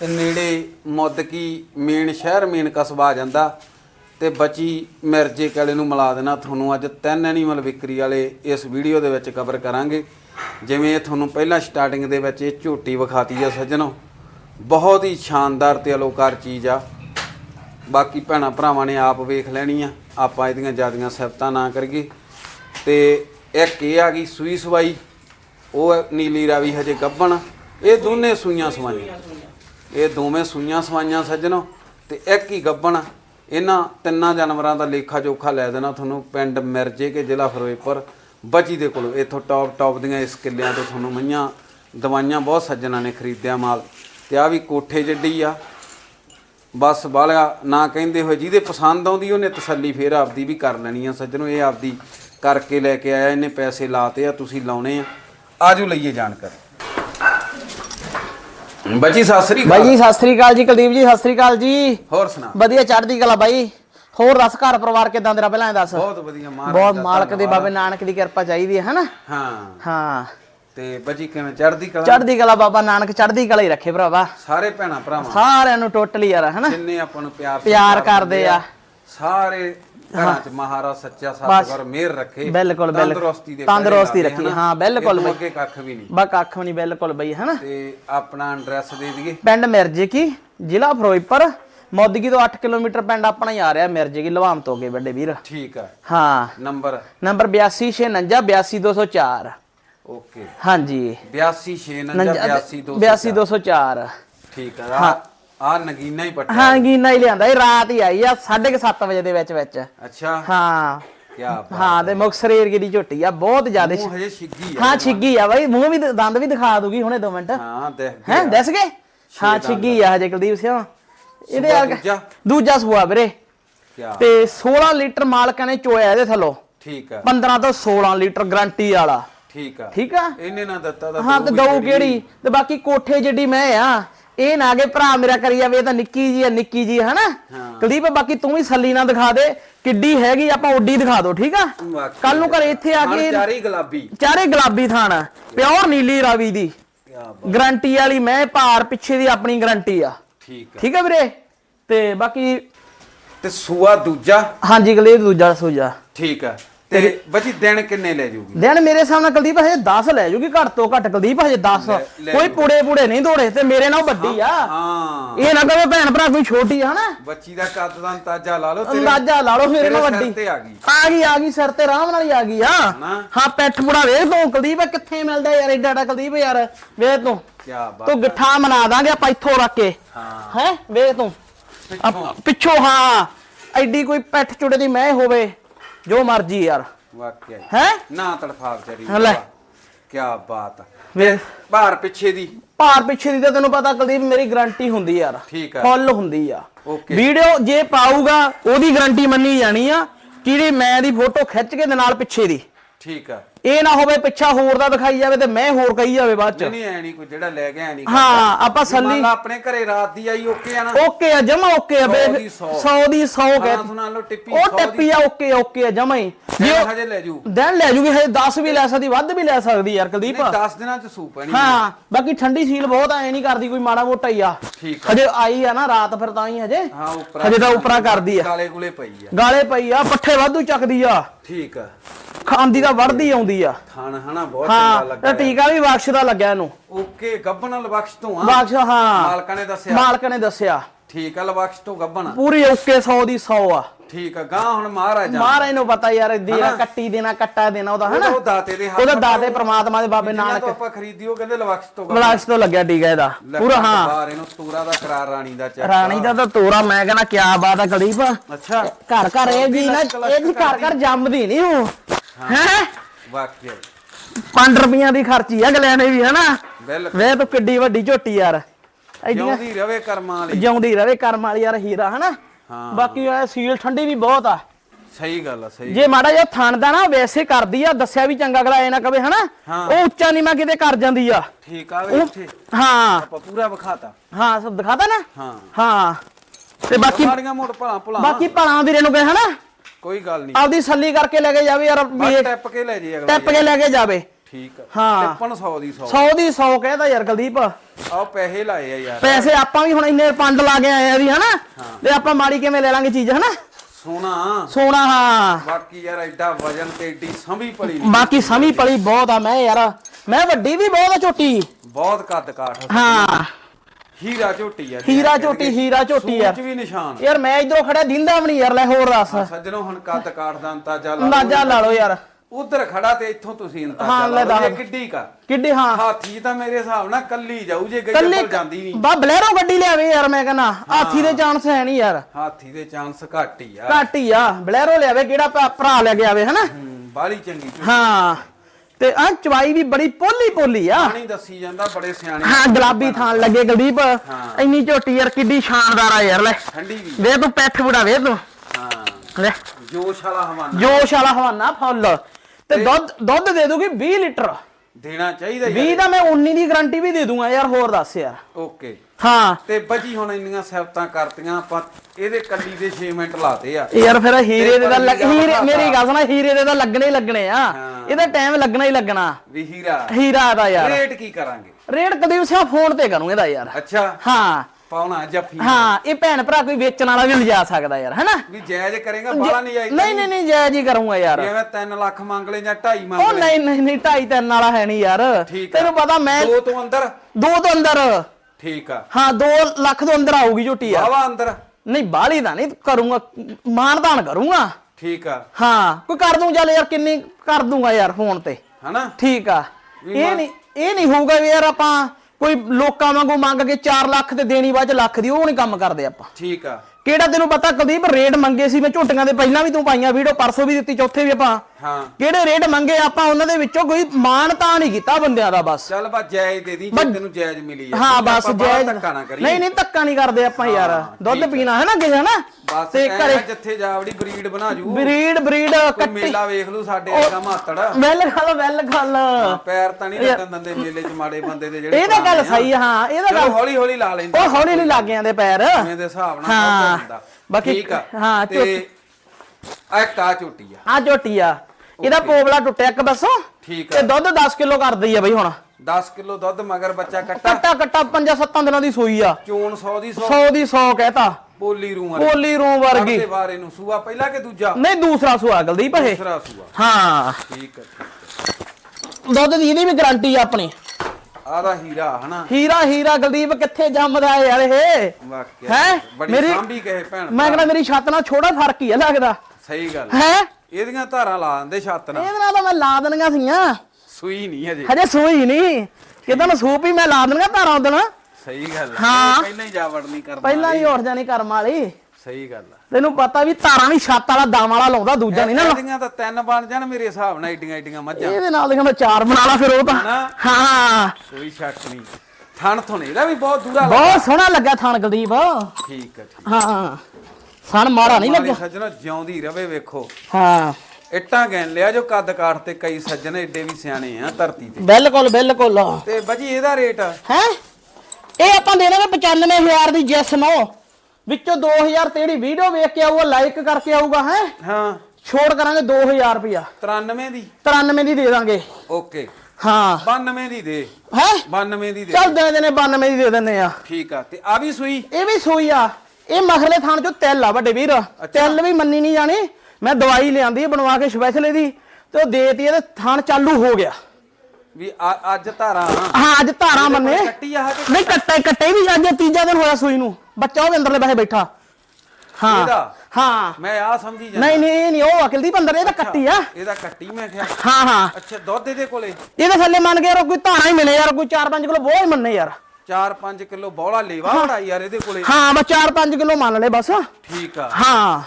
ਤੇ ਨੇੜੇ ਮੁੱਦਕੀ ਮੇਨ ਸ਼ਹਿਰ ਮੇਨ ਕਸਬਾ ਆ ਜਾਂਦਾ ਤੇ ਬਚੀ ਮਿਰਜੇ ਕਲੇ ਨੂੰ ਮਿਲਾ ਦੇਣਾ ਤੁਹਾਨੂੰ ਅੱਜ ਤਿੰਨ ਐਨੀਮਲ ਵਿਕਰੀ ਵਾਲੇ ਇਸ ਵੀਡੀਓ ਦੇ ਵਿੱਚ ਕਵਰ ਕਰਾਂਗੇ। ਜਿਵੇਂ ਇਹ ਤੁਹਾਨੂੰ ਪਹਿਲਾਂ ਸਟਾਰਟਿੰਗ ਦੇ ਵਿੱਚ ਇਹ ਝੋਟੀ ਵਿਖਾਤੀ ਆ ਸੱਜਣੋ। ਬਹੁਤ ਹੀ ਸ਼ਾਨਦਾਰ ਤੇ ਅਲੋਕਾਰ ਚੀਜ਼ ਆ। ਬਾਕੀ ਭੈਣਾਂ ਭਰਾਵਾਂ ਨੇ ਆਪ ਵੇਖ ਲੈਣੀ ਆ। ਆਪਾਂ ਇਹਦੀਆਂ ਜਿਆਦੀਆਂ ਸਿਫਤਾਂ ਨਾ ਕਰੀਏ। ਤੇ ਇੱਕ ਇਹ ਆ ਗਈ ਸੂਈ ਸਵਾਈ। ਉਹ ਨੀਲੀ ਰਾਵੀ ਹਜੇ ਗੱਭਣ। ਇਹ ਦੋਨੇ ਸੂਈਆਂ ਸਵਾਈਆਂ। ਇਹ ਦੋਵੇਂ ਸੂਈਆਂ ਸਵਾਈਆਂ ਸੱਜਣੋ ਤੇ ਇੱਕ ਹੀ ਗੱਬਣ, ਇਹਨਾਂ ਤਿੰਨਾਂ ਜਾਨਵਰਾਂ ਦਾ ਲੇਖਾ ਜੋਖਾ ਲੈ ਦੇਣਾ ਤੁਹਾਨੂੰ ਪਿੰਡ ਮਿਰਜੇ ਕੇ ਜ਼ਿਲ੍ਹਾ ਫਿਰੋਜ਼ਪੁਰ, ਬਚੀ ਦੇ ਕੋਲ। ਇੱਥੋਂ ਟੌਪ ਟੌਪ ਦੀਆਂ ਇਸ ਕਿੱਲਿਆਂ ਤੋਂ ਤੁਹਾਨੂੰ ਮਈਆਂ ਦਵਾਈਆਂ ਬਹੁਤ ਸੱਜਣਾ ਨੇ ਖਰੀਦਿਆ ਮਾਲ। ਤੇ ਆ ਵੀ ਕੋਠੇ ਜੱਡੀ ਆ। ਬਸ ਬਾਲਿਆ, ਨਾ ਕਹਿੰਦੇ ਹੋਏ ਜਿਹਦੇ ਪਸੰਦ ਆਉਂਦੀ ਉਹਨੇ ਤਸੱਲੀ ਫੇਰ ਆਪਦੀ ਵੀ ਕਰ ਲੈਣੀ ਆ ਸੱਜਣੋ। ਇਹ ਆਪਦੀ ਕਰਕੇ ਲੈ ਕੇ ਆਇਆ, ਇਹਨੇ ਪੈਸੇ ਲਾਤੇ ਆ, ਤੁਸੀਂ ਲਾਉਣੇ ਆ। ਆਜੋ ਲਈਏ ਜਾਣਕਾਰੀ। ਬੱਚੀ ਸਤਿ ਸ੍ਰੀ ਬਾਈ ਅਕਾਲ ਜੀ ਸਤਿ ਸ੍ਰੀ ਅਕਾਲ ਜੀ ਕੁਲਦੀਪ ਜੀ ਸਤਿ ਸ੍ਰੀ ਅਕਾਲ ਜੀ। ਹੋਰ ਸੁਣਾ। ਵਧੀਆ ਚੜ੍ਹਦੀ ਕਲਾ ਬਾਈ। ਹੋਰ ਰਸ ਘਰ ਪਰਿਵਾਰ ਕਿਦਾਂ ਤੇਰਾ ਪਹਿਲਾਂ ਇਹ ਦੱਸ। ਬਹੁਤ ਵਧੀਆ ਮਹਾਰਾਜ ਬਹੁਤ ਮਾਲਕ ਦੇ। ਬਾਬੇ ਨਾਨਕ ਦੀ ਕਿਰਪਾ ਚਾਹੀਦੀ ਹੈ ਹਨਾ? ਹਾਂ। ਹਾਂ। ਤੇ ਬੱਚੀ ਕਿਵੇਂ ਚੜਦੀ ਕਲਾ? ਚੜ੍ਹਦੀ ਕਲਾ ਬਾਬਾ ਨਾਨਕ ਚੜ੍ਹਦੀ ਕਲਾ ਹੀ ਰੱਖੇ ਭਰਾਵਾ। ਸਾਰੇ ਭੈਣਾ ਭਰਾਵਾਂ। ਸਾਰਿਆਂ ਨੂੰ ਟੋਟਲੀ ਯਾਰ ਹਨਾ? ਜਿੰਨੇ ਆਪਾਂ ਨੂੰ ਪਿਆਰ ਪਿਆਰ ਕਰਦੇ ਆ। ਸਾਰੇ ਘਰਾਂ ਚ ਮਹਾਰਾਜ ਸੱਚਾ ਸਤਿਗੁਰ ਮਿਹਰ ਰੱਖੇ ਬਿਲਕੁਲ, ਬਿਲਕੁਲ। ਤੰਦਰੁਸਤੀ ਦੇ ਤੰਦਰੁਸਤੀ ਰੱਖੀ, ਹਾਂ, ਬਿਲਕੁਲ ਬਈ। ਅੱਗੇ ਕੱਖ ਵੀ ਨਹੀਂ। ਬਾ ਕੱਖ ਵੀ ਨਹੀਂ ਬਿਲਕੁਲ ਬਈ ਹਨਾ? ਤੇ ਆਪਣਾ ਐਡਰੈਸ ਦੇ ਦਈਏ। ਪਿੰਡ ਮਿਰਜੇ ਕੀ ਜ਼ਿਲ੍ਹਾ ਫਿਰੋਜ਼ਪੁਰ। ਮੋਦਗੀ ਤੋਂ 8 ਕਿਲੋਮੀਟਰ ਪਿੰਡ ਆਪਣਾ ਹੀ ਆ ਰਿਹਾ ਮਿਰਜੇ ਕੀ ਲਵਾਮ ਤੋਂ ਅੱਗੇ ਵੱਡੇ ਵੀਰ। ਠੀਕ ਆ। ਹਾਂ। ਨੰਬਰ? Number 8269 82204 okay. ਹਾਂਜੀ। 8269 82204 ਠੀਕ ਆ। ਆ ਨਗੀਨਾ ਹੀ ਪੱਟਾ ਹਾਂ ਗੀਨਾ ਹੀ ਲਿਆਂਦਾ। ਇਹ ਰਾਤ ਹੀ ਆਈ ਆ 7:30 ਵਜੇ ਦੇ ਵਿੱਚ ਵਿੱਚ। ਅੱਛਾ। ਹਾਂ। ਕੀ ਬਾਤ ਹਾਂ। ਤੇ ਮੁਕਸਰ ਏਰੀਏ ਦੀ ਝੋਟੀ ਆ? ਬਹੁਤ ਜ਼ਿਆਦਾ ਮੂੰਹ ਹਜੇ ਛਿੱਗੀ ਆ। ਹਾਂ ਛਿੱਗੀ ਆ ਬਾਈ। ਮੂੰਹ ਵੀ ਦੰਦ ਵੀ ਦਿਖਾ ਦੂਗੀ ਹੁਣੇ 2 ਮਿੰਟ। ਹਾਂ ਦੇਖ ਹੈ ਦੱਸ ਗਏ? ਹਾਂ ਛਿੱਗੀ ਆ ਹਜੇ ਕੁਲਦੀਪ ਸਿੰਘ ਇਹਦੇ ਸੂਆ ਆ ਦੂਜਾ? ਦੂਜਾ ਸੂਆ ਵੀਰੇ। ਤੇ 16 ਲੀਟਰ ਮਾਲਕਾਂ ਨੇ ਚੋਇਆ ਇਹਦੇ ਥੱਲੋਂ। ਠੀਕ ਆ। 15 ਤੋਂ 16 ਲੀਟਰ ਗਾਰੰਟੀ ਵਾਲਾ। ਠੀਕ ਆ। ਠੀਕ ਆ? ਇਹਨੇ ਨਾ ਦਿੱਤਾ ਤਾਂ ਹਾਂ ਤੇ ਦਊ ਕਿਹੜੀ? ਤੇ ਬਾਕੀ ਕੋਠੇ ਜਿੱਡੀ ਮੈਂ ਆ ਇਹ ਨਾ ਕਿ ਭਰਾ ਮੇਰਾ ਕਰੀ ਜਾਵੇ ਇਹ ਤਾਂ ਨਿੱਕੀ ਜੀ ਆ ਨਿੱਕੀ ਜੀ ਹਨਾ? ਕੁਲਦੀਪ ਬਾਕੀ ਤੂੰ ਵੀ ਸੱਲੀ ਨਾਲ ਦਿਖਾ ਦੇ ਕਿੱਡੀ ਹੈਗੀ ਆਪਾਂ ਉੱਡੀ ਦਿਖਾ ਦੋ ਠੀਕ ਆ? ਕੱਲ ਨੂੰ ਘਰੇ ਇੱਥੇ ਆ ਕੇ ਚਾਰੀ ਗੁਲਾਬੀ। ਚਾਰੇ ਗੁਲਾਬੀ ਥਾਣ ਪਿਓਰ ਨੀਲੀ ਰਾਵੀ ਦੀ। ਗਾਰੰਟੀ ਵਾਲੀ ਮੈਂ ਭਾਰ ਪਿੱਛੇ ਦੀ ਆਪਣੀ ਗਾਰੰਟੀ ਆ। ਠੀਕ ਆ। ਠੀਕ ਆ ਵੀਰੇ? ਤੇ ਬਾਕੀ ਤੇ ਸੂਆ ਦੂਜਾ? ਹਾਂਜੀ ਗਲੇ ਦੂਜਾ ਸੂਜਾ। ਠੀਕ ਆ। ਤੇ ਬੱਚੀ ਦਿਨ ਕਿੰਨੇ ਲੈ ਜੂਗੀ? ਦਿਨ ਮੇਰੇ ਸਾਹਮਣੇ ਕੁਲਦੀਪ ਹਜੇ 10 ਲੈ ਜੂਗੀ ਘੱਟ ਤੋਂ ਘੱਟ ਕੁਲਦੀਪ ਹਜੇ 10 ਲੈ ਕੋਈ ਪੁੜੇ ਪੁੜੇ ਨਹੀਂ ਦੌੜੇ ਤੇ ਮੇਰੇ ਨਾਲ ਵੱਡੀ ਆ। ਹਾਂ। ਇਹ ਨਾ ਕਹੋ ਭੈਣ ਭਰਾ ਕੋਈ ਛੋਟੀ ਆ ਹਨਾ? ਬੱਚੀ ਦਾ ਕੱਦ ਦਾ ਅੰਦਾਜ਼ਾ ਲਾ ਲਓ ਅੰਦਾਜ਼ਾ ਲਾ ਲਓ ਮੇਰੇ ਨਾਲ ਵੱਡੀ। ਤੇ ਆ ਗਈ। ਆ ਗਈ ਆ ਗਈ ਸਿਰ ਤੇ ਆਰਾਮ ਨਾਲ ਹੀ ਆ ਗਈ ਆ। ਹਾਂ ਪੈਠ ਪੁੜਾ ਵੇਖ ਤੂੰ ਕੁਲਦੀਪ ਕਿੱਥੇ ਮਿਲਦਾ ਯਾਰ ਏਡਾ ਏਡਾ ਕੁਲਦੀਪ ਯਾਰ। ਵੇਖ ਤੂੰ। ਕੀ ਬਾਤ ਤੂੰ ਗਿੱਠਾ ਮਨਾ ਦਾਂਗੇ ਆਪਾਂ ਇੱਥੋਂ ਰੱਖ ਕੇ। ਹਾਂ। ਹੈ? ਵੇਖ ਤੂੰ। ਪਿੱਛੋਂ। ਹਾਂ। ਐਡੀ ਕੋਈ ਪੈਠ ਚੁੜੇ ਦੀ ਮੈਂ ਹੋਵੇ। ਜੋ ਮਰਜ਼ੀ ਯਾਰ। ਵਾਕਿਆ ਹੀ। ਹੈ? ਨਾ ਤੜਫਾ ਵਿਚਾਰੀ। ਲੈ। ਕੀ ਬਾਤ ਆ। ਭਾਰ ਪਿੱਛੇ ਦੀ। ਭਾਰ ਪਿੱਛੇ ਦੀ ਤਾਂ ਤੈਨੂੰ ਪਤਾ ਕੁਲਦੀਪ ਮੇਰੀ ਗਾਰੰਟੀ ਹੁੰਦੀ ਯਾਰ। ਠੀਕ ਆ। ਫੁੱਲ ਹੁੰਦੀ ਆ। ਓਕੇ। ਵੀਡੀਓ ਜੇ ਪਾਊਗਾ ਉਹਦੀ ਗਾਰੰਟੀ ਮੰਨੀ ਜਾਣੀ ਆ ਕਿਹੜੀ ਮੈਂ ਦੀ ਫੋਟੋ ਖਿੱਚ ਕੇ ਦੇ ਨਾਲ ਪਿੱਛੇ ਦੀ। ਠੀਕ ਆ। ਇਹ ਨਾ ਹੋਵੇ ਪਿੱਛਾ ਹੋਰ ਦਾ ਦਿਖਾਈ ਜਾਵੇ ਤੇ ਮੈਂ ਹੋਰ ਕਹੀ ਜਾਵੇ ਬਾਅਦ ਚ। ਨਹੀਂ ਨਹੀਂ ਐ ਨਹੀਂ ਕੋਈ ਜਿਹੜਾ ਲੈ ਗਿਆ ਐ ਨਹੀਂ ਹਾਂ ਆਪਾਂ ਮੰਨ ਸੱਲੀ ਲਾ ਆਪਣੇ ਘਰੇ ਰਾਤ ਦੀ ਆਈ ਓਕੇ ਆ ਨਾ। ਓਕੇ ਆ ਜਮਾ ਓਕੇ ਆ ਬੇ ਸੌ ਦੀ ਸੌ। 100 ਦੀ 100 ਕਹਿ ਸੁਣਾ ਲਓ ਟਿੱਪੀ ਉਹ 100 ਦੀ। ਟੱਪੀ ਆ ਓਕੇ ਓਕੇ ਆ ਜਮਾ ਹੀ। ਜੇ ਹਜੇ ਲੈ ਜੂ। ਦਿਨ ਲੈ ਜੂਗੀ ਹਜੇ 10 ਵੀ ਲੈ ਸਕਦੀ ਵੱਧ ਵੀ ਲੈ ਸਕਦੀ ਯਾਰ ਕੁਲਦੀਪ। ਨਹੀਂ 10 ਦਿਨਾਂ ਚ ਸੂਪ ਹੈ ਨਹੀਂ ਹਾਂ ਬਾਕੀ ਠੰਡੀ ਸੀਲ ਬਹੁਤ ਐ ਨਹੀਂ ਕਰਦੀ ਕੋਈ ਮਾੜਾ ਮੋਟਾ ਹੀ ਆ। ਠੀਕ ਆ। ਹਜੇ ਆਈ ਆ ਨਾ ਰਾਤ ਫਿਰ ਤਾਂ ਹੀ ਹਜੇ। ਹਾਂ ਉਪਰਾ ਹਜੇ ਤਾਂ ਉਪਰਾ ਕਰਦੀ ਆ। ਕਾਲੇ ਗੁਲੇ ਪਈ ਆ। ਗਾਲੇ ਪਈ ਆ ਪੱਠੇ ਵਾਧੂ ਚੱਕਦੀ ਆ। ਠੀਕ ਆ। ਖਾਂਦੀ ਤਾਂ ਵੜਦੀ ਆਉਂਦੀ ਆ। ਖਾਣ ਹਨਾ ਬਹੁਤ ਚੰਗਾ ਹਾਂ ਲੱਗਾ ਟੀਕਾ ਵੀ ਬਖਸ਼ ਦਾ ਲੱਗਿਆ ਇਹਨੂੰ। ਓਕੇ ਗੱਬਣ ਲਬਖਸ਼ ਤੋਂ ਆ ਬਖਸ਼ ਹਾਂ। ਮਾਲਕਾਂ ਨੇ ਦੱਸਿਆ। ਮਾਲਕ ਨੇ ਦੱਸਿਆ। ਠੀਕ ਆ ਲਬਖਸ਼ ਤੋਂ ਗੱਬਣ ਪੂਰੀ ਓਕੇ 100 ਦੀ 100 ਆ। ਠੀਕ ਆ ਗਾਂ ਹੁਣ ਮਹਾਰਾਜਾ ਮਹਾਰਾਜ ਨੂੰ ਪਤਾ ਯਾਰ ਦੀ ਹਨਾ? ਕੱਟੀ ਦੇਣਾ ਕੱਟਾ ਦੇਣਾ ਉਹਦਾ ਹਨਾ? ਉਹ ਦਾਤੇ ਦੇ ਹੱਥ ਉਹਦਾ ਦਾਤੇ ਪ੍ਰਮਾਤਮਾ ਦੇ ਬਾਬੇ ਜਿਨ੍ਹਾਂ ਨਾਨਕ। ਆਪਾਂ ਖਰੀਦੀ ਉਹ ਕਹਿੰਦੇ ਲਬਖਸ਼ ਤੋਂ ਬਲਾਸ਼ ਤੋਂ ਲੱਗਿਆ ਟੀਕਾ ਇਹਦਾ। ਪੂਰਾ ਹਾਂ। ਬਾਹਰ ਇਹਨੂੰ ਤੂਰਾ ਦਾ ਕਰਾਰ ਰਾਣੀ ਦਾ ਚੱਕ। ਰਾਣੀ ਦਾ ਤਾਂ ਤੋਰਾ ਮੈਂ ਕਹਿੰਦਾ ਕਿਆ ਬਾਤ ਆ ਗਲੀਪ ਅੱਛਾ। ਘਰ ਘਰ ਇਹ ਜੀ ਨਾ ਇਹ ਜੀ ਘਰ ਘਰ ਜੰਮਦੀ ਨਹੀਂ ਉਹ। ਹੈ। ਵਾਕਿਆ 5 ਰੁਪਈਆਂ ਦੀ ਖਰਚੀ ਆ ਅਗਲਿਆਂ ਨੇ ਵੀ ਹਨਾ? ਬਿਲਕੁਲ। ਵੇ ਤੂੰ ਕਿੱਡੀ ਵੱਡੀ ਝੋਟੀ ਯਾਰ। ਐਡੀਆਂ ਜਿਉਂਦੀ ਰਵੇ ਕਰਮਾਂ ਵਾਲੀ। ਜਿਉਂਦੀ ਰਵੇ ਕਰਮ ਵਾਲੀ ਯਾਰ ਹੀਰਾ ਹਨਾ? ਹਾਂ। ਬਾਕੀ ਇਹ ਸੀਲ ਠੰਡੀ ਵੀ ਬਹੁਤ ਆ। ਸਹੀ ਗੱਲ ਆ ਸਹੀ ਜੇ ਮਾੜਾ ਜਿਹਾ ਥਣ ਦਾ ਨਾ ਵੈਸੇ ਕਰਦੀ ਆ ਦੱਸਿਆ ਵੀ ਚੰਗਾ ਅਗਲਾ ਇਹ ਨਾ ਕਵੇ ਹਨਾ? ਹਾਂ। ਉਹ ਉੱਚਾ ਨੀਵਾਂ ਕਿਤੇ ਕਰ ਜਾਂਦੀ ਆ। ਠੀਕ ਆ ਵੇ ਇੱਥੇ ਹਾਂ। ਆਪਾਂ ਪੂਰਾ ਵਿਖਾਤਾ। ਹਾਂ ਸਭ ਦਿਖਾਤਾ ਨਾ? ਹਾਂ। ਹਾਂ। ਤੇ ਬਾਕੀ ਸਾਰੀਆਂ ਮੋੜ ਭਲਾ ਭਲਾ ਬਾਕੀ ਭਲਾ ਵੀਰੇ ਨੂੰ ਕਹੇ ਹਨਾ? ਕੋਈ ਗੱਲ ਨਹੀਂ। ਆਪਦੀ ਸੱਲੀ ਕਰਕੇ ਲੈ ਕੇ ਜਾਵੇ ਯਾਰ ਵੀ ਬਸ ਇਹ ਟੱਪ ਕੇ ਲੈ ਜੀ ਅਗਲਾ ਟੱਪ ਕੇ ਲੈ ਕੇ ਜਾਵੇ। ਠੀਕ ਹਾਂ। ਟਿੱਪਣ 100 ਦੀ 100 100 ਦੀ 100 ਕਹਿਦਾ ਯਾਰ ਕੁਲਦੀਪ। ਆਹ ਪੈਸੇ ਲਾਏ ਆ ਯਾਰ। ਪੈਸੇ ਆਪਾਂ ਵੀ ਹੁਣ ਇੰਨੇ ਪੰਡ ਲਾ ਕੇ ਆਏ ਆ ਵੀ ਹਨਾ? ਤੇ ਆਪਾਂ ਮਾੜੀ ਕਿਵੇਂ ਲੈ ਲਾਂਗੇ ਚੀਜ਼ ਹਨਾ? ਸੋਨਾ। ਸੋਨਾ ਹਾਂ। ਬਾਕੀ ਯਾਰ ਐਡਾ ਵਜਨ ਤੇ ਏਡੀ ਸੰਭੀ ਪੜੀ ਨੀ। ਬਾਕੀ ਸਮੀ ਪਲੀ ਬਹੁਤ ਆ ਮੈਂ ਯਾਰ ਮੈਂ ਵੱਡੀ ਵੀ ਬਹੁਤ ਆ ਝੋਟੀ। ਬਹੁਤ ਕੱਦ ਕਾਠ ਹਾਂ। ਹੀਰਾ ਝੋਟੀ ਆ ਹੀਰਾ ਝੋਟੀ ਹੀਰਾ ਝੋਟੀ ਯਾਰ ਸੂਚ ਵੀ ਨਿਸ਼ਾਨ। ਯਾਰ ਮੈਂ ਇਧਰੋਂ ਖੜਾ ਦਿੰਦਾ ਵੀ ਨਹੀਂ ਯਾਰ ਲੈ ਹੋਰ ਦੱਸ। ਸੱਜਣੋ ਹੁਣ ਕੱਦ ਕਾਠ ਦਾ ਅੰਦਾਜ਼ਾ ਲਾ ਅੰਦਾਜ਼ਾ ਲਾ ਲਓ ਯਾਰ। ਉਧਰ ਖੜਾ ਤੇ ਇੱਥੋਂ ਤੁਸੀਂ ਹਾਂ, ਲੈ ਲਾ ਲਓ। ਦੱਸ। ਇਹ ਕਿੱਡੀ ਕਾ? ਕਿੱਡੀ ਹਾਂ। ਹਾਥੀ ਤਾਂ ਮੇਰੇ ਹਿਸਾਬ ਨਾਲ ਕੱਲੀ ਜਾਊ ਜੇ ਗਈ ਕੱਲੀ ਜਾਂਦੀ ਨਹੀਂ। ਬਾ ਬਲੈਰੋ ਗੱਡੀ ਲਿਆਵੇ ਯਾਰ ਮੈਂ ਕਹਿੰਦਾ। ਹਾਥੀ ਦੇ ਚਾਂਸ ਹੈ ਨਹੀਂ ਯਾਰ। ਹਾਥੀ ਦੇ ਚਾਂਸ ਘੱਟ ਹੀ ਆ। ਘੱਟ ਹੀ ਆ। ਬਲੈਰੋ ਲਿਆਵੇ ਕਿਹੜਾ ਭਰਾ- ਭਰਾ ਲੈ ਕੇ ਆਵੇ ਹਨਾ? ਬਾਲੀ ਚੰਗੀ ਝੋਟੀ। ਹਾਂ। ਤੇ ਆ ਚਵਾਈ ਵੀ ਬੜੀ ਪੋਲੀ ਪੋਲੀ ਆ। ਪਾਣੀ ਦੱਸੀ ਜਾਂਦਾ ਬੜੇ ਸਿਆਣੇ ਹਾਂ ਗੁਲਾਬੀ ਥਾਂ ਲੱਗੇ ਕੁਲਦੀਪ ਇੰਨੀ ਝੋਟੀ ਯਾਰ ਕਿੱਡੀ ਸ਼ਾਨਦਾਰ ਆ ਯਾਰ ਲੈ। ਠੰਡੀ ਵੀ ਵੇ ਤੂੰ ਪੈਠ ਬੁੜਾ ਵੇ ਤੂੰ। ਹਾਂ। ਲੈ। ਜੋਸ਼ ਵਾਲਾ ਹਵਾਨਾ। ਜੋਸ਼ ਵਾਲਾ ਹਵਾਨਾ ਫੁੱਲ। ਤੇ ਦੁੱਧ ਦੁੱਧ ਦੇ ਦੂਗੀ 20 ਲੀਟਰ। ਦੇਣਾ ਚਾਹੀਦਾ 20 ਯਾਰ ਦਾ ਮੈਂ 19 ਦੀ ਗਾਰੰਟੀ ਵੀ ਦੇ ਦੂੰਗਾ ਯਾਰ ਹੋਰ ਦੱਸ ਯਾਰ। ਓਕੇ। ਹਾਂ। ਤੇ ਬਜੀ ਹੁਣ ਇੰਨੀਆਂ ਸਿਫਤਾਂ ਕਰਤੀਆਂ ਆਪਾਂ ਇਹਦੇ ਕੱਲੀ ਦੇ 6 ਮਿੰਟ ਲਾਤੇ ਆ। ਯਾਰ ਫਿਰ ਹੀਰੇ ਦੇ ਤਾਂ ਹੀਰੇ। ਮੇਰੀ ਗੱਲ ਸੁਣਾ ਹੀਰੇ ਦੇ ਤਾਂ ਲੱਗਣੇ ਹੀ ਲੱਗਣੇ ਆ। ਇਹਦਾ ਟਾਈਮ ਲੱਗਣਾ ਹੀ ਲੱਗਣਾ। ਵੀ ਹੀਰਾ। ਹੀਰਾ ਦਾ ਯਾਰ। ਰੇਟ ਕੀ ਕਰਾਂਗੇ? ਰੇਟ ਕਦੀ ਸਿਆ ਫੋਨ ਤੇ ਕਰੂੰ ਇਹਦਾ ਯਾਰ। ਅੱਛਾ। ਹਾਂ। ਪਾਉਣਾ ਜੱਫੀ ਹਾਂ ਇਹ ਭੈਣ ਭਰਾ ਕੋਈ ਵੇਚਣ ਵਾਲਾ ਵੀ ਲਿਜਾ ਸਕਦਾ ਯਾਰ ਹੈਨਾ? ਵੀ ਜਾਇਜ਼ ਕਰੇਗਾ ਬਾਲਾ ਨਹੀਂ ਜਾਇਜ਼ ਨਹੀਂ ਨਹੀਂ ਨਹੀਂ ਜਾਇਜ਼ ਹੀ ਕਰੂੰਗਾ ਯਾਰ। ਜਿਵੇਂ 3 ਲੱਖ ਮੰਗ ਲੈ ਜਾਂ 2.5 ਮੰਗ ਉਹ ਲੈ। ਨਹੀਂ ਨਹੀਂ ਨਹੀਂ ਢਾਈ ਤਿੰਨ ਵਾਲਾ ਹੈ ਨਹੀਂ ਯਾਰ। ਆ ਤੈਨੂੰ ਪਤਾ ਮੈਂ ਦੋ ਤੋਂ ਅੰਦਰ? ਦੋ ਤੋਂ ਅੰਦਰ। ਠੀਕ ਆ। ਹਾਂ 2 ਲੱਖ ਤੋਂ ਅੰਦਰ ਆਊਗੀ ਝੋਟੀ ਯਾਰ ਵਾਵਾ ਅੰਦਰ। ਨਹੀਂ ਬਾਹਲੀ ਦਾ ਨਹੀਂ ਕਰੂੰਗਾ ਮਾਨਦਾਨ ਕਰੂੰਗਾ। ਠੀਕ ਆ। ਹਾਂ ਕੋਈ ਕਰ ਦੂੰ ਚੱਲ ਯਾਰ ਕਿੰਨੀ ਕਰ ਦੂੰਗਾ ਯਾਰ ਫੋਨ ਤੇ। ਹਨਾ? ਠੀਕ ਆ। ਇਹ ਨਹੀਂ ਇਹ ਨਹੀਂ ਹੋਊਗਾ ਵੀ ਯਾਰ ਆਪਾਂ ਕੋਈ ਲੋਕਾਂ ਵਾਂਗੂ ਮੰਗ ਕੇ 4 ਲੱਖ ਤੇ ਦੇਣੀ ਬਾਅਦ ਚ ਲੱਖ ਦੀ ਉਹ ਨਹੀਂ ਕੰਮ ਕਰਦੇ ਆਪਾਂ। ਠੀਕ ਆ। ਕਿਹੜਾ ਤੈਨੂੰ ਪਤਾ ਕੁਲਦੀਪ ਰੇਟ ਮੰਗੇ ਸੀ ਮੈਂ ਝੋਟੀਆਂ ਦੇ ਪਹਿਲਾਂ ਵੀ ਤੂੰ ਪਾਈਆਂ ਵੀਡੀਓ ਪਰਸੋਂ ਵੀ ਦਿੱਤੀ ਚੌਥੇ ਵੀ ਆਪਾਂ। ਹਾਂ। ਕਿਹੜੇ ਰੇਟ ਮੰਗੇ ਆਪਾਂ ਉਹਨਾਂ ਦੇ ਵਿੱਚੋਂ ਕੋਈ ਮਾਣ ਤਾਂ ਨਹੀਂ ਕੀਤਾ ਬੰਦਿਆਂ ਦਾ ਬਸ। ਚੱਲ ਬਾ ਜਾਇਜ਼ ਦੇ ਦੀ ਜੇ ਬਸ- ਤੈਨੂੰ ਜਾਇਜ਼ ਮਿਲੀ ਆ। ਹਾਂ ਬਸ ਜਾਇਜ਼। ਧੱਕਾ ਨਾ ਕਰੀ ਨਹੀਂ ਨਹੀਂ ਧੱਕਾ ਨਹੀਂ ਕਰਦੇ ਆਪਾਂ ਯਾਰ। ਦੁੱਧ। ਪੀਣਾ ਹੈ ਨਾ ਕਿਸੇ ਹਨਾ? ਬਸ ਤੇ ਘਰੇ ਜਿੱਥੇ ਜਾਵੜੀ ਬਰੀਡ ਬਣਾ ਜੂ। ਬਰੀਡ ਬਰੀਡ ਕੋਈ ਕੱਟੀ। ਮੇਲਾ ਵੇਖ ਲੂ ਸਾਡੇ ਵਰਗਾ ਮਾਤੜ। ਵੈਲ ਗੱਲ ਵੈਲ ਗੱਲ। ਪੈਰ ਤਾਂ ਨਹੀਂ ਲੱਗਣ ਦਿੰਦੇ ਮੇਲੇ 'ਚ ਮਾੜੇ ਬੰਦੇ ਦੇ ਜਿਹੜੇ ਇਹ ਤਾਂ ਗੱਲ। ਸਹੀ ਆ, ਹਾਂ ਇਹ ਤਾਂ ਗੱਲ ਹੌਲੀ ਹੌਲੀ ਲਾ ਲੈਂਦੇ ਉਹ ਹੌਲੀ ਨਹੀਂ ਲੱਗ ਜਾਂਦੇ ਪੈਰ। ਐਵੇਂ ਦੇ ਹਿਸਾਬ ਨਾਲ ਹਾਂ। ਸਭ ਹੁੰਦਾ। ਬਾਕੀ- ਠੀਕ ਆ। ਹਾਂ, ਤੇ ਆ ਇੱਕ ਆ ਝੋਟੀ ਆ। ਆ ਝੋਟੀ ਆ। ਇਹਦਾ ਪੋਬਲਾ ਟੁੱਟਿਆ ਇੱਕ ਬਸੋਂ ਠੀਕ ਤੇ ਆ। ਦੁੱਧ 10 ਕਿਲੋ ਕਰਦੀ ਆ ਬਈ ਹੁਣ। 10 ਕਿਲੋ ਦੁੱਧ ਮਗਰ ਬੱਚਾ ਕੱਟਾ। ਕੱਟਾ ਕੱਟਾ 5-7 ਦਿਨਾਂ ਦੀ ਸੂਈ ਆ। ਚੋਣ 100 ਦੀ 100 100 ਦੀ 100 ਕਹਿਤਾ। ਪੋਲੀ ਰੂਮ ਪੋਲੀ ਰੂੰ ਵਰਗੀ। ਦੇ ਬਾਰੇ ਨੂੰ ਸੂਆ ਪਹਿਲਾ ਕਿ ਦੂਜਾ? ਨਹੀਂ ਦੂਸਰਾ ਸੂਆ ਗਲਦੀਪ ਇਹ ਦੂਸਰਾ ਸੂਆ। ਹਾਂ। ਠੀਕ ਆ। ਦੁੱਧ ਦੀ ਇਹਦੀ ਵੀ ਗਾਰੰਟੀ ਆ ਆਪਣੀ। ਆਦਾ ਹੀਰਾ ਹਨਾ? ਹੀਰਾ ਹੀਰਾ ਗਲਦੀਪ ਕਿੱਥੇ ਜੰਮਦਾ ਯਾਰ ਇਹ? ਵਾਕਿਆ। ਹੈਂ? ਮੇਰੀ- ਸਾਂਭੀ ਕਹੇ ਭੈਣ ਮੈਂ ਕਹਿੰਦਾ ਮੇਰੀ ਛੱਤ ਨਾਲ ਛੋੜਾ ਫ਼ਰਕ ਹੀ ਆ ਲੱਗਦਾ। ਸਹੀ ਗੱਲ ਹੈ? ਇਹਦੀਆਂ ਧਾਰਾਂ ਲਾ ਦਿੰਦੇ ਛੱਤ ਨਾਲ। ਇਹਦੇ ਨਾਲ ਤਾਂ ਮੈਂ ਲਾ ਦੇਣੀਆਂ ਸੀਆਂ ਸੂਈ ਨਹੀਂ ਹਜੇ। ਹਜੇ ਸੂਈ ਨਹੀਂ। ਕਿਦਾਂ ਨੂੰ ਸੂਪ ਹੀ ਮੈਂ ਲਾ ਦੇਣੀਆਂ ਧਾਰਾਂ ਉਦਣ ਸਹੀ ਗੱਲ ਆ। ਹਾਂ। ਪਹਿਲਾਂ ਹੀ ਜਾ ਵੜਨੀ ਕਰਨਾ ਪਹਿਲਾਂ ਹੀ ਉੱਠ ਜਾਣੀ ਕਰਮ ਵਾਲੀ। ਸਹੀ ਗੱਲ ਆ। ਤੈਨੂੰ ਪਤਾ ਵੀ ਧਾਰਾਂ ਵੀ ਛੱਤ ਵਾਲਾ ਦਮ ਵਾਲਾ ਲਾਉਂਦਾ ਦੂਜਾ ਨਹੀਂ ਨਾ ਲਾਉਂਦਾ। ਇਹਦੀਆਂ ਤਾਂ ਤਿੰਨ ਬਣ ਜਾਣ ਮੇਰੇ ਹਿਸਾਬ ਨਾਲ ਏਡੀਆਂ ਏਡੀਆਂ ਮੱਝਾਂ। ਇਹਦੇ ਨਾਲ ਦੇ ਕਹਿੰਦਾ ਚਾਰ ਬਣਾ ਲਾ ਫਿਰ ਉਹ ਤਾਂ। ਨਾ। ਹਾਂ। ਕੋਈ ਸ਼ੱਕ ਨਹੀਂ। ਥਣ ਥੁਣ ਇਹਦਾ ਵੀ ਬਹੁਤ ਦੂਰਾ ਲੱਗਾ। ਬਹੁਤ ਸੋਹਣਾ ਲੱਗਾ ਥਾਨ ਕੁਲਦੀਪ। ਠੀਕ ਹੈ ਠੀਕ ਹਾਂ। ਸਨ ਮਾੜਾ ਨਹੀਂ ਲੱਗਾ ਸੱਜਣੋ ਜਿਉਂਦੀ ਰਵੇ ਵੇਖੋ। ਹਾਂ। ਇੱਟਾਂ ਗੈਨ ਲਿਆ ਜੋ ਕੱਦ ਕਾਠ ਤੇ ਕਈ ਸੱਜਣ ਏਡੇ ਵੀ ਸਿਆਣੇ ਆ ਧਰਤੀ ਤੇ। ਬਿਲਕੁਲ ਬਿਲਕੁਲ। ਤੇ ਬਾਜੀ ਇਹਦਾ ਰੇਟ? ਹੈ? ਇਹ ਆਪਾਂ ਦੇ ਦਾਂਗੇ 95000 ਦੀ ਜੈਸ ਨੋ ਵਿੱਚੋਂ 2000 ਤੇ ਜਿਹੜੀ ਵੀਡੀਓ ਵੇਖ ਕੇ ਆਊਗਾ ਲਾਈਕ ਕਰਕੇ ਆਊਗਾ ਹੈ? ਹਾਂ। ਛੋੜ ਕਰਾਂਗੇ 2000 ਰੁਪਿਆ 93 ਦੀ? 93 ਦੀ ਦੇ ਦਾਂਗੇ। ਓਕੇ। ਹਾਂ। 92 ਦੀ ਦੇ। ਹੈ? 92 ਦੀ ਦੇ। ਚੱਲ ਦੇ ਦੇਣੇ 92 ਦੀ ਦੇ ਦਿੰਨੇ ਆ। ਠੀਕ ਆ ਤੇ ਆ ਵੀ ਸੂਈ? ਇਹ ਵੀ ਸੂਈ ਆ। ਇਹ ਮਖਲੇ ਥਾਣ ਚੋਂ ਤਿਲ ਆ ਵੱਡੇ ਵੀਰ। ਤਿਲ ਵੀ ਮੰਨੀ ਨਹੀਂ ਜਾਣੀ। ਮੈਂ ਦਵਾਈ ਲਿਆਂਦੀ ਬਣਵਾ ਕੇ ਸਪੈਸ਼ਲ ਇਹਦੀ। ਤੇ ਉਹ ਦੇਤੀ ਇਹਦੇ ਥਾਣ ਚਾਲੂ ਹੋ ਗਿਆ। ਵੀ ਅੱਜ ਧਾਰਾਂ। ਹਾਂ ਅੱਜ ਧਾਰਾਂ ਮੰਨੇ। ਕੱਟੀ ਆ ਹਜੇ? ਨਹੀਂ ਕੱਟੇ ਕੱਟੇ ਵੀ ਅੱਜ ਤੀਜਾ ਦਿਨ ਹੋਇਆ ਸੂਈ ਨੂੰ। ਬੱਚਾ ਉਹ ਅੰਦਰਲੇ ਪਾਸੇ ਬੈਠਾ। ਹਾਂ। ਇਹਦਾ? ਹਾਂ। ਮੈਂ ਆ ਸਮਝੀ ਜਾਂਦਾ। ਨਹੀਂ ਨਹੀਂ ਇਹ ਨਹੀਂ ਉਹ ਅਕਲ ਦੀ ਬੰਦਰ ਇਹ ਤਾਂ ਕੱਟੀ ਆ। ਇਹਦਾ ਕੱਟੀ ਮੈਂ ਕਿਹਾ। ਹਾਂ ਹਾਂ। ਅੱਛਾ ਦੁੱਧ ਇਹਦੇ ਕੋਲੇ? ਇਹਦੇ ਥੱਲੇ ਮੰਨ ਯਾਰ ਕੋਈ ਧਾਰਾਂ ਹੀ ਮਿਲੇ ਯਾਰ ਕੋਈ 4-5 ਕਿਲੋ ਬਹੁਤ ਹੀ ਮੰਨੇ ਯਾਰ। 4-5 ਕਿਲੋ ਬੌਲਾ ਲੇਵਾ ਬੜਾ ਯਾਰ ਇਹਦੇ ਕੋਲੇ। ਹਾਂ ਬਸ 4-5 ਕਿਲੋ ਮੰਨ ਲੈ ਬਸ। ਠੀਕ ਆ। ਹਾਂ।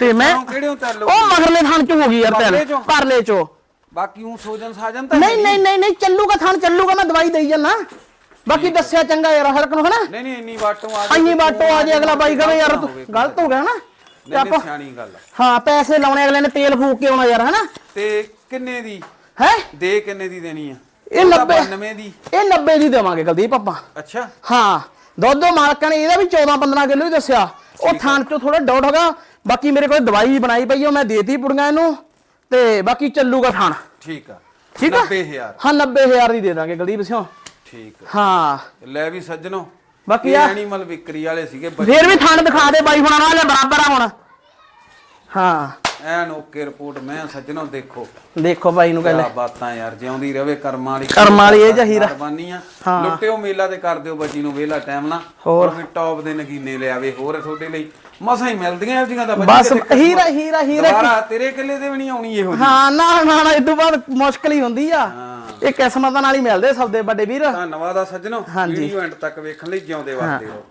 ਤੇ ਮੈਂ ਕਿਉਂ ਕਿਹੜੇ ਤੈਲੋ ਉਹ ਮਗਰਲੇ ਥਾਣ ਚ ਹੋ ਗਈ ਯਾਰ ਪਰਲੇ ਤੈਨੂੰ? ਪਰਲੇ ਚੋ। ਬਾਕੀ ਉਹ ਸੋਜਨ ਸਾਜਨ ਤਾਂ ਨਹੀਂ। ਨਹੀਂ ਨਹੀਂ ਨਹੀਂ ਚੱਲੂਗਾ ਥਾਣ ਚੱਲੂਗਾ ਮੈਂ ਦਵਾਈ ਦੇਈ ਜਾਨਾ ਬਾਕੀ ਦੱਸਿਆ ਚੰਗਾ ਯਾਰ ਹਰਕ ਨੂੰ ਹਨਾ? ਨਹੀਂ ਨਹੀਂ ਇੰਨੀ ਵਾਟੋਂ ਆ ਇੰਨੀ ਬਾਟੋ ਆ ਜੇ ਅਗਲਾ ਬਾਈ ਕਹੇ ਯਾਰ ਤੂੰ ਗਲਤ ਹੋ ਗਿਆ ਹਨਾ? ਤੇ ਨਹੀਂ ਆਪਾਂ ਸਿਆਣੀ ਗੱਲ ਆ। ਹਾਂ ਪੈਸੇ ਲਾਉਣੇ ਅਗਲੇ ਨੇ ਤੇਲ ਫੂਕ ਕੇ ਆਉਣਾ ਯਾਰ ਹਨਾ? ਤੇ ਕਿੰਨੇ ਦੀ? ਹੈ? ਦੇ ਕਿੰਨੇ ਦੀ ਦੇਣੀ ਆ? ਇਹ 90 99 ਦੀ। ਇਹ 90 ਦੀ ਦੇਵਾਂਗੇ ਕੁਲਦੀਪ ਆਪਾਂ। ਅੱਛਾ। ਹਾਂ ਦੁੱਧ ਮਾਲਕਾਂ ਨੇ ਇਹਦਾ ਵੀ 14 15 ਕਿਲੋ ਹੀ ਦੱਸਿਆ। ਉਹ ਥਾਂ ਚੋਂ ਥੋੜਾ ਡਾਊਟ ਹੋਗਾ। ਬਾਕੀ ਮੇਰੇ ਕੋਲ ਦਵਾਈ ਵੀ ਬਣਾਈ ਪਈ ਉਹ ਮੈਂ ਦੇਤੀ ਪੁੜੀਆਂ ਇਹਨੂੰ। ਤੇ ਬਾਕੀ ਚੱਲੂਗਾ ਥਾਣ ਠੀਕ ਆ। ਠੀਕ ਆ? 90000 ਹਾਂ 90000 ਦੀ ਦੇ ਦਾਂਗੇ ਕੁਲਦੀਪ ਸਿਓ। ਠੀਕ ਹਾਂ। ਲੈ ਵੀ ਸੱਜਣੋ ਬਾਕੀ ਆ ਐਨੀਮਲ ਵਿਕਰੀ ਵਾਲੇ ਸੀਗੇ ਫੇਰ ਵੀ ਥਾਣ ਦਿਖਾ ਦੇ ਬਾਈ ਹੁਣਾਂ ਨਾਲ ਬਰਾਬਰ ਆ ਹੁਣ। ਹਾਂ। ਐਨ ਓਕੇ ਰਿਪੋਰਟ ਮੈਂ ਸੱਜਣੋ ਦੇਖੋ। ਦੇਖੋ ਬਾਈ ਨੂੰ ਕਹਿੰਦੇ। ਕਿਆ ਬਾਤਾਂ ਯਾਰ ਜਿਉਂਦੀ ਰਵੇ ਕਰਮਾਂ ਵਾਲੀ ਕਰਮਾਂ ਵਾਲੀ ਇਹ ਜਹੀਰਾ। ਕੁਰਬਾਨੀ ਆ। ਹਾਂ। ਲੁੱਟਿਓ ਮੇਲਾ ਤੇ ਕਰ ਦਿਓ ਬੱਜੀ ਨੂੰ ਵੇਲਾ ਟਾਈਮ ਨਾ। ਹੋਰ। ਵੀ ਟੌਪ ਦੇ ਨਗੀਨੇ ਲਿਆਵੇ ਹੋਰ ਤੁਹਾਡੇ ਲਈ ਮਸਾਂ ਹੀ ਮਿਲਦੀਆਂ ਇਹ ਜੀਆਂ ਦਾ ਬਸ ਹੀਰਾ ਹੀਰਾ ਹੀਰਾ। ਦੁਬਾਰਾ ਤੇਰੇ ਕਿੱਲੇ ਤੇ ਵੀ ਨਹੀਂ ਆਉਣੀ ਇਹੋ ਜਿਹੀ। ਹਾਂ ਨਾ ਨਾ ਨਾ ਇਦੋਂ ਬਾਅਦ ਮੁਸ਼ਕਲ ਹੀ ਹੁੰਦੀ ਆ। ਹਾਂ। ਇਹ ਕਿਸਮਤਾਂ ਨਾਲ ਹੀ ਮਿਲਦੇ ਸਭ ਦੇ ਵੱਡੇ ਵੀਰ। ਧੰਨਵਾਦ ਆ ਸੱਜਣੋ। ਵੀਡੀਓ ਐਂਡ ਤੱਕ ਵੇਖਣ ਲਈ ਜਿਉਂਦੇ ਵਾਸਤੇ ਰਹੋ।